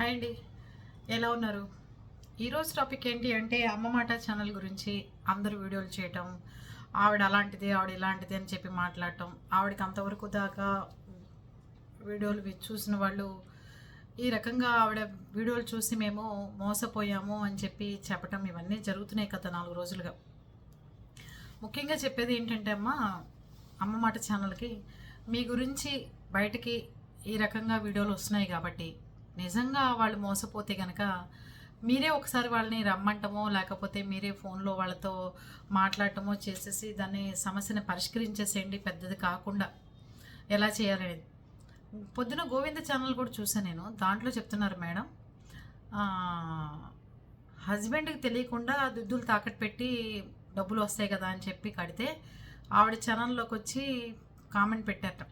Hi అండి ఎలా ఉన్నారు? ఈరోజు టాపిక్ ఏంటి అంటే అమ్మ మాట ఛానల్ గురించి అందరూ వీడియోలు చేయటం ఆవిడ అలాంటిది ఆవిడ ఇలాంటిది అని చెప్పి మాట్లాడటం ఆవిడకి అంతవరకు దాకా వీడియోలు చూసిన వాళ్ళు ఈ రకంగా ఆవిడ వీడియోలు చూసి మేము మోసపోయాము అని చెప్పి చెప్పటం ఇవన్నీ జరుగుతున్నాయి కదా నాలుగు రోజులుగా. ముఖ్యంగా చెప్పేది ఏంటంటే అమ్మ అమ్మ మాట ఛానల్కి మీ గురించి బయటికి ఈ రకంగా వీడియోలు వస్తున్నాయి కాబట్టి నిజంగా వాళ్ళు మోసపోతే కనుక మీరే ఒకసారి వాళ్ళని రమ్మంటమో లేకపోతే మీరే ఫోన్లో వాళ్ళతో మాట్లాడటమో చేసేసి దాన్ని సమస్యను పరిష్కరించేసేయండి పెద్దది కాకుండా. ఎలా చేయాలనేది. పొద్దున గోవింద ఛానల్ కూడా చూసాను నేను. దాంట్లో చెప్తున్నారు మేడం. హస్బెండ్కి తెలియకుండా దుద్దులు తాకట్టు పెట్టి డబ్బులు వస్తాయి కదా అని చెప్పి కడితే ఆవిడ ఛానల్లోకి వచ్చి కామెంట్ పెట్టారట.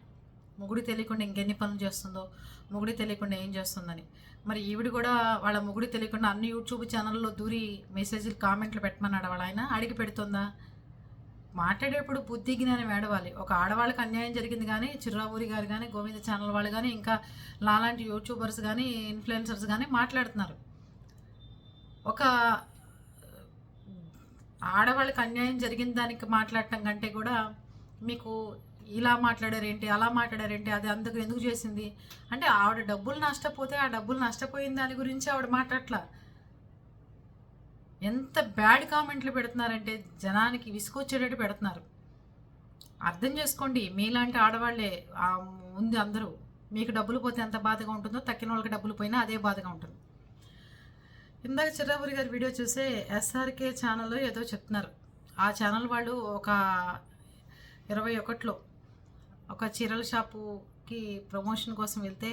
ముగుడి తెలియకుండా ఇంకెన్ని పనులు చేస్తుందో ముగుడి తెలియకుండా ఏం చేస్తుందని. మరి ఈవిడ కూడా వాళ్ళ ముగుడి తెలియకుండా అన్ని యూట్యూబ్ ఛానల్లో దూరి మెసేజ్లు కామెంట్లు పెట్టమన్నాడు వాళ్ళ ఆయన? అడిగి పెడుతుందా? మాట్లాడేటప్పుడు బుద్ధి జ్ఞానం వేడవాలి ఒక ఆడవాళ్ళకి అన్యాయం జరిగింది కానీ చిర్రావూరి గారు కానీ గోవింద ఛానల్ వాళ్ళు కానీ ఇంకా లాంటి యూట్యూబర్స్ కానీ ఇన్ఫ్లుయెన్సర్స్ కానీ మాట్లాడుతున్నారు. ఒక ఆడవాళ్ళకి అన్యాయం జరిగిన దానికి మాట్లాడటం కంటే కూడా మీకు ఇలా మాట్లాడారేంటి అలా మాట్లాడారేంటి అది అందుకు ఎందుకు చేసింది? అంటే ఆవిడ డబ్బులు నష్టపోతే ఆ డబ్బులు నష్టపోయిన దాని గురించి ఆవిడ మాట్లాడట్లా? ఎంత బ్యాడ్ కామెంట్లు పెడుతున్నారంటే జనానికి విసుకొచ్చేటట్టు పెడుతున్నారు. అర్థం చేసుకోండి మీలాంటి ఆడవాళ్ళే ఉంది అందరూ. మీకు డబ్బులు పోతే ఎంత బాధగా ఉంటుందో తక్కిన వాళ్ళకి డబ్బులు పోయినా అదే బాధగా ఉంటుంది. ఇందాక చిర్రాపురి గారి వీడియో చూసే ఎస్ఆర్కే ఛానల్లో ఏదో చెప్తున్నారు. ఆ ఛానల్ వాళ్ళు ఒక ఇరవై ఒకటిలో ఒక చీరల షాపుకి ప్రమోషన్ కోసం వెళ్తే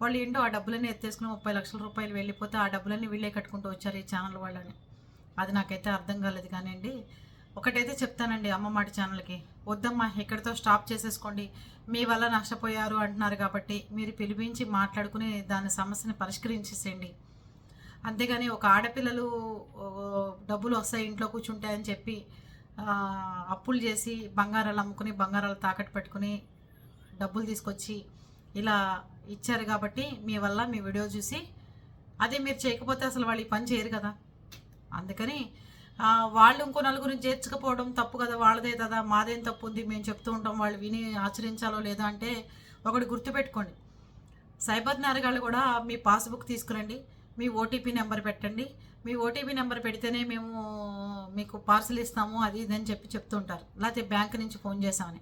వాళ్ళు ఏంటో ఆ డబ్బులన్నీ ఎత్తేసుకుని ముప్పై లక్షల రూపాయలు వెళ్ళిపోతే ఆ డబ్బులన్నీ వీళ్ళే కట్టుకుంటూ వచ్చారు ఈ ఛానల్ వాళ్ళని. అది నాకైతే అర్థం కాలేదు కానివ్వండి ఒకటైతే చెప్తానండి అమ్మ మాట ఛానల్కి వద్దమ్మా ఇక్కడితో స్టాప్ చేసేసుకోండి. మీ వల్ల నష్టపోయారు అంటున్నారు కాబట్టి మీరు పిలిపించి మాట్లాడుకుని దాని సమస్యని పరిష్కరించేసేయండి. అంతేగాని ఒక ఆడపిల్లలు డబ్బులు వస్తాయి ఇంట్లో కూర్చుంటాయని చెప్పి అప్పులు చేసి బంగారాలు అమ్ముకుని బంగారాలు తాకట్టు పెట్టుకుని డబ్బులు తీసుకొచ్చి ఇలా ఇచ్చారు కాబట్టి మీ వల్ల మీ వీడియో చూసి అదే మీరు చేయకపోతే అసలు వాళ్ళు ఈ పని చేయరు కదా. అందుకని వాళ్ళు ఇంకో నలుగురు చేర్చుకపోవడం తప్పు కదా వాళ్ళదే కదా మాదేం తప్పు ఉంది మేము చెప్తూ ఉంటాం వాళ్ళు విని ఆచరించాలో లేదో అంటే ఒకటి గుర్తుపెట్టుకోండి. సైబర్ నేరగాళ్ళు కూడా మీ పాస్బుక్ తీసుకురండి మీ ఓటీపీ నెంబర్ పెట్టండి మీ ఓటీపీ నెంబర్ పెడితేనే మేము మీకు పార్సల్ ఇస్తాము అది ఇది అని చెప్పి చెప్తుంటారు. లేకపోతే బ్యాంక్ నుంచి ఫోన్ చేసామని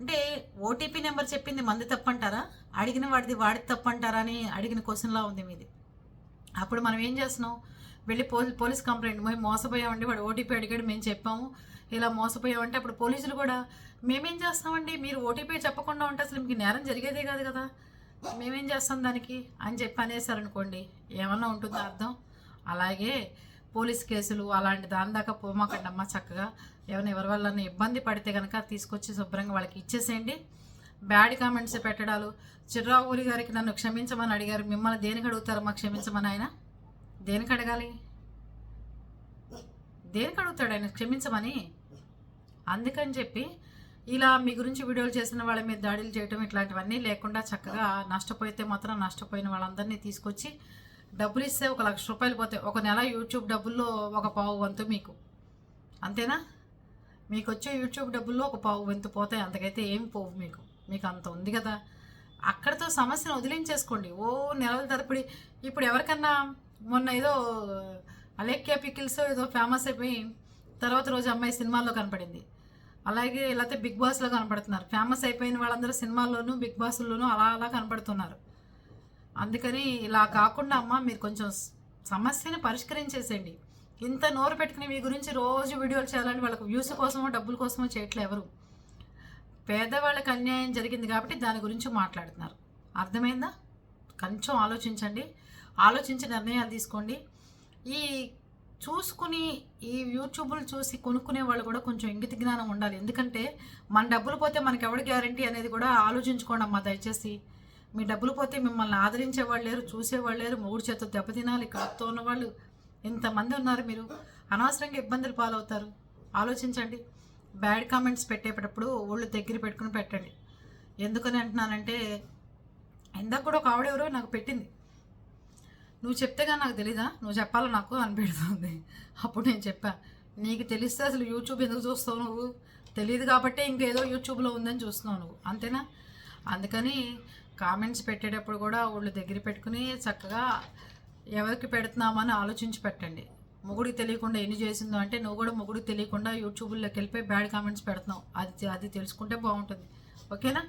అంటే ఓటీపీ నెంబర్ చెప్పింది మంది తప్పంటారా? అడిగిన వాడిది వాడిది తప్పంటారా అని అడిగిన క్వశ్చన్లా ఉంది మీది. అప్పుడు మనం ఏం చేస్తున్నాం? వెళ్ళి పోలీ పోలీస్ కంప్లైంట్ మేము మోసపోయామండి వాడు ఓటీపీ అడిగాడు మేము చెప్పాము. ఇలా మోసపోయామంటే అప్పుడు పోలీసులు కూడా మేమేం చేస్తామండి? మీరు ఓటీపీ చెప్పకుండా ఉంటే అసలు మీకు నేరం జరిగేదే కాదు కదా. మేమేం చేస్తాం దానికి? అని చెప్పి అనేసారనుకోండి ఏమన్నా ఉంటుందా అర్థం? అలాగే పోలీస్ కేసులు అలాంటి దాని దాకా పోమాకండమ్మా చక్కగా. ఏమైనా ఎవరి వల్ల ఇబ్బంది పడితే కనుక తీసుకొచ్చి శుభ్రంగా వాళ్ళకి ఇచ్చేసేయండి. Bad comments పెట్టడాలు. చిర్రావూరి గారికి నన్ను క్షమించమని అడిగారు. మిమ్మల్ని దేనికి అడుగుతారమ్మా? క్షమించమని ఆయన? దేనికి అడగాలి? దేనికి అడుగుతాడు ఆయన? క్షమించమని? అందుకని చెప్పి ఇలా మీ గురించి వీడియోలు చేసిన వాళ్ళ మీద దాడులు చేయటం ఇట్లాంటివన్నీ లేకుండా చక్కగా నష్టపోతే మాత్రం నష్టపోయిన వాళ్ళందరినీ తీసుకొచ్చి డబ్బులు ఇస్తే ఒక లక్ష రూపాయలు పోతాయి ఒక నెల యూట్యూబ్ డబ్బుల్లో ఒక పావు వంతు మీకు. అంతేనా? మీకు వచ్చే యూట్యూబ్ డబ్బుల్లో ఒక పావు వంతు పోతాయి. అంతకైతే ఏం పోవు మీకు. మీకు అంత ఉంది కదా. అక్కడితో సమస్యను వదిలించేసుకోండి. ఓ నెలల తరపుడి ఇప్పుడు ఎవరికన్నా మొన్న ఏదో అలేఖ్య పికిల్స్ ఏదో ఫేమస్ అయిపోయి తర్వాత రోజు అమ్మాయి సినిమాల్లో కనపడింది. అలాగే లేకపోతే బిగ్ బాస్లో కనపడుతున్నారు. ఫేమస్ అయిపోయిన వాళ్ళందరూ సినిమాల్లోనూ బిగ్ బాస్లోనూ అలా అలా కనపడుతున్నారు. అందుకని ఇలా కాకుండా అమ్మ మీరు కొంచెం సమస్యని పరిష్కరించేసేయండి. ఇంత నోరు పెట్టుకుని మీ గురించి రోజు వీడియోలు చేయాలని వాళ్ళకి వ్యూస్ కోసమో డబ్బుల కోసమో చేయట్లే ఎవరు. పేదవాళ్ళకి అన్యాయం జరిగింది కాబట్టి దాని గురించి మాట్లాడుతున్నారు. అర్థమైందా? కొంచెం ఆలోచించండి. ఆలోచించి నిర్ణయాలు తీసుకోండి. ఈ చూసుకుని ఈ యూట్యూబ్లు చూసి కొనుక్కునే వాళ్ళు కూడా కొంచెం ఇంగిత జ్ఞానం ఉండాలి. ఎందుకంటే మన డబ్బులు పోతే మనకి ఎవరి గ్యారంటీ అనేది కూడా ఆలోచించుకోండి అమ్మా దయచేసి. మీ డబ్బులు పోతే మిమ్మల్ని ఆదరించే వాళ్ళు లేరు చూసేవాళ్ళు లేరు మూడు చేత దెబ్బతినాలి కడుపుతో ఉన్న వాళ్ళు ఇంతమంది ఉన్నారు మీరు? అనవసరంగా ఇబ్బందులు పాలవుతారు. ఆలోచించండి. బ్యాడ్ కామెంట్స్ పెట్టేటప్పుడు ఒళ్ళు దగ్గర పెట్టుకుని పెట్టండి. ఎందుకని అంటున్నానంటే ఇందాక కూడా ఒక ఆవిడెవరో నాకు పెట్టింది. నువ్వు చెప్తే కానీ నాకు తెలీదా? నువ్వు చెప్పాలో నాకు అనిపెడుతుంది. అప్పుడు నేను చెప్పా నీకు తెలిస్తే అసలు యూట్యూబ్ ఎందుకు చూస్తావు నువ్వు? తెలియదు కాబట్టే ఇంకేదో యూట్యూబ్లో ఉందని చూస్తున్నావు నువ్వు. అంతేనా? అందుకని కామెంట్స్ పెట్టేటప్పుడు కూడా వాళ్ళు దగ్గర పెట్టుకుని చక్కగా ఎవరికి పెడుతున్నామని ఆలోచించి పెట్టండి. మొగుడికి తెలియకుండా ఎన్ని చేసిందో అంటే నువ్వు కూడా మొగుడికి తెలియకుండా యూట్యూబ్లోకి వెళ్ళిపోయి బ్యాడ్ కామెంట్స్ పెడుతున్నావు. అది అది తెలుసుకుంటే బాగుంటుంది. ఓకేనా?